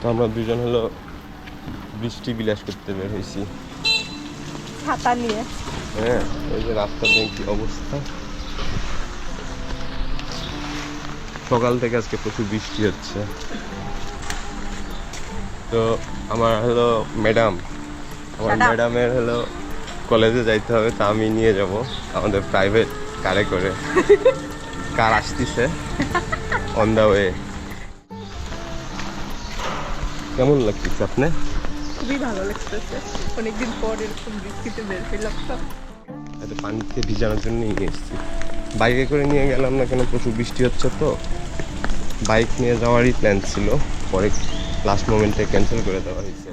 তো আমরা দুজন হলো বৃষ্টি বিলাস করতে বের হয়েছি। ছাতা নিয়ে। হ্যাঁ এই যে রাস্তার কি অবস্থা? সকাল থেকে আজকে প্রচুর বৃষ্টি হচ্ছে। তো আমার হলো ম্যাডাম আমার ম্যাডামের হলো কলেজে যাইতে হবে তা আমি নিয়ে যাব আমাদের প্রাইভেট কারে করে। কার আসতেছে? অন দা ওয়ে কেমন লাগতেছে আপনি? খুবই ভালো লাগতেছে। অনেকদিন পর এরকম বৃষ্টিতে বের হইলাম তো। এত পানিতে ভিজানোর জন্য নিয়ে এসেছি। বাইকে করে নিয়ে গেলাম না কেন? প্রচুর বৃষ্টি হচ্ছে তো। বাইক নিয়ে যাওয়ারই প্ল্যান ছিল। পরে লাস্ট মোমেন্টে ক্যান্সেল করে দেওয়া হয়েছে।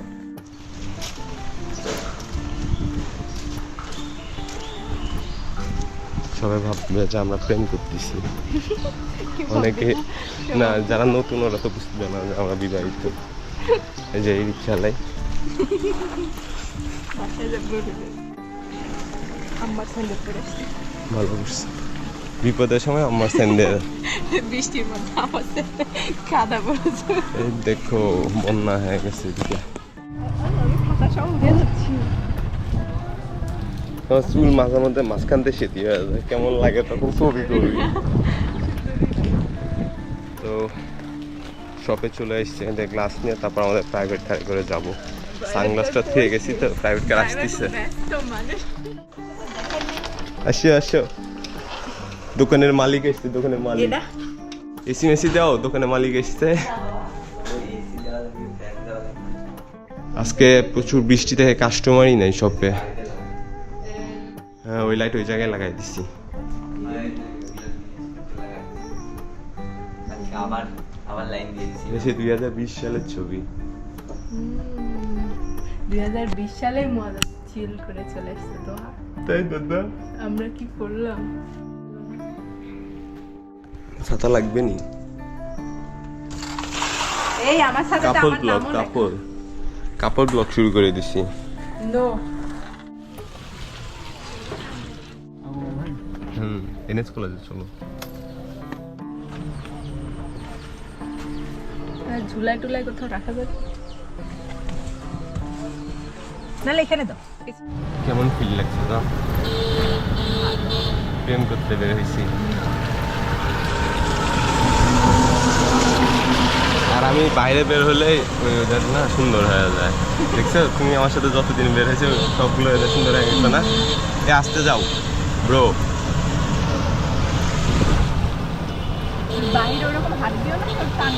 সবাই ভাববে যে আমরা প্রেম করতেছি। অনেকে না যারা নতুন ওরা তো বুঝতে না যে আমরা বিবাহিত। এই যে এই রিক্সালাই। ভালো করছে। বিপদের সময় আমার স্যান্ডেল বৃষ্টির মধ্যে আমার কাদা পড়েছে। এই দেখো বন্যা হয়ে গেছে এদিকে। চুল মাঝে মধ্যে মাঝখান থেকে সেটি হয়ে যায়। কেমন লাগে তখন ছবি করবি তো শপে চলে এসছে এদের গ্লাস নিয়ে তারপর আমাদের প্রাইভেট কারে করে যাব। সানগ্লাসটা থেকে গেছি তো প্রাইভেট কার আসতেছে। আসো আসো। দোকানের মালিক এসছে দোকানের মালিক। এসি মেসি দাও দোকানের মালিক এসছে। আজকে প্রচুর বৃষ্টি থেকে কাস্টমারই নাই শপে হ্যাঁ ওই লাইট ওই জায়গায় লাগাই দিছি। আবার আবার লাইন দিয়ে দিছি। দুই হাজার বিশ সালের ছবি। দুই হাজার বিশ সালে মজা চিল করে চলে এসছে তো। তাই দাদা। আমরা কি করলাম? ছাতা লাগবে নি? এই আমার সাথে কাপড় ব্লক কাপড়। কাপড় ব্লক শুরু করে দিছি। নো হুম এনএস কলেজে চলো। ঝুলাই টুলাই কোথাও রাখা যাবে? নাহলে এখানে দাও। কেমন ফিল লাগছে না প্রেম করতে বের হয়েছি। আর আমি বাইরে বের হলে ওই ওদের না সুন্দর হয়ে যায়। দেখছ? তুমি আমার সাথে যতদিন বের হয়েছে সবগুলো ওদের সুন্দর হয়ে গেছে না? এ আসতে যাও ব্রো বাইরে ওরকম হাত দিও না টান